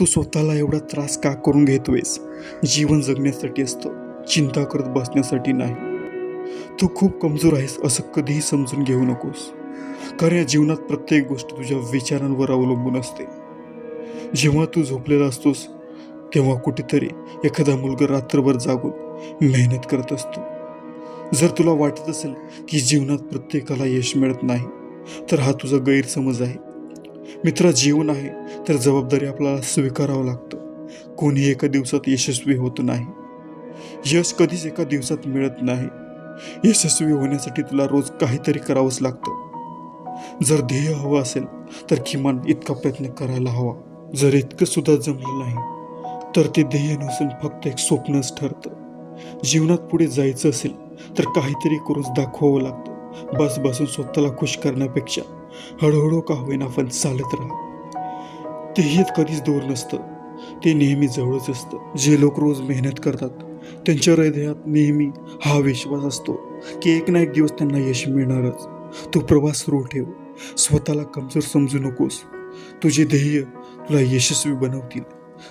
तू स्वतःला एवढा त्रास का करून घेतोयस? जीवन जगण्यासाठी असतं चिंता करत बसण्यासाठी नाही. तू खूप कमजोर आहेस असं कधीही समजून घेऊ नकोस. कारण या जीवनात प्रत्येक गोष्ट तुझ्या विचारांवर अवलंबून असते. जेव्हा तू झोपलेला असतोस तेव्हा कुठेतरी एखादा मुलगा रात्रभर जागून मेहनत करत असतो. जर तुला वाटत असेल की जीवनात प्रत्येकाला यश मिळत नाही तर हा तुझा गैरसमज आहे. मित्रा जीवन आहे. तर जबाबदारी आपल्याला स्वीकारावं लागतं. कोणी एका दिवसात यशस्वी होत नाही. यश कधीच एका दिवसात मिळत नाही. यशस्वी होण्यासाठी तुला रोज काहीतरी करावंच लागतं. जर ध्येय हवं असेल तर किमान इतका प्रयत्न करायला हवा. जर इतकं सुद्धा जमलं नाही तर ते ध्येय नसून फक्त एक स्वप्नच ठरतं. जीवनात पुढे जायचं असेल तर काहीतरी करूच दाखवावं लागतं. बस बसून स्वतःला खुश करण्यापेक्षा हळूहळू का होईना पण चालत राहा. ते कधीच दूर नसतं. ते नेहमी जवळच असतं. जे लोक रोज मेहनत करतात त्यांच्या हृदयात नेहमी हा विश्वास असतो की एक ना एक दिवस त्यांना यश मिळणारच. तू प्रवास सुरू ठेव. स्वतःला कमजोर समजू नकोस. तुझे ध्येय तुला यशस्वी बनवतील.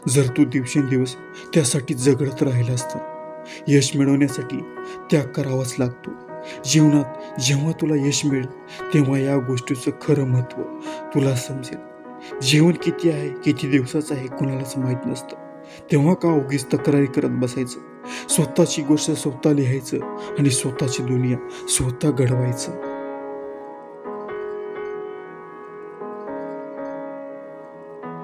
जर तू दिवसेंदिवस त्यासाठी जगडत राहिलास तर यश मिळवण्यासाठी त्याग करावाच लागतो. जीवनात जेव्हा तुला यश मिळेल तेव्हा या गोष्टीचं खरं महत्त्व तुला समजेल. जीवन किती आहे किती दिवसाचं आहे कुणालाच माहीत नसतं. तेव्हा का उगीच तक्रारी करत बसायचं? स्वतःची गोष्ट स्वतः लिहायचं आणि स्वतःची दुनिया स्वतः घडवायचं?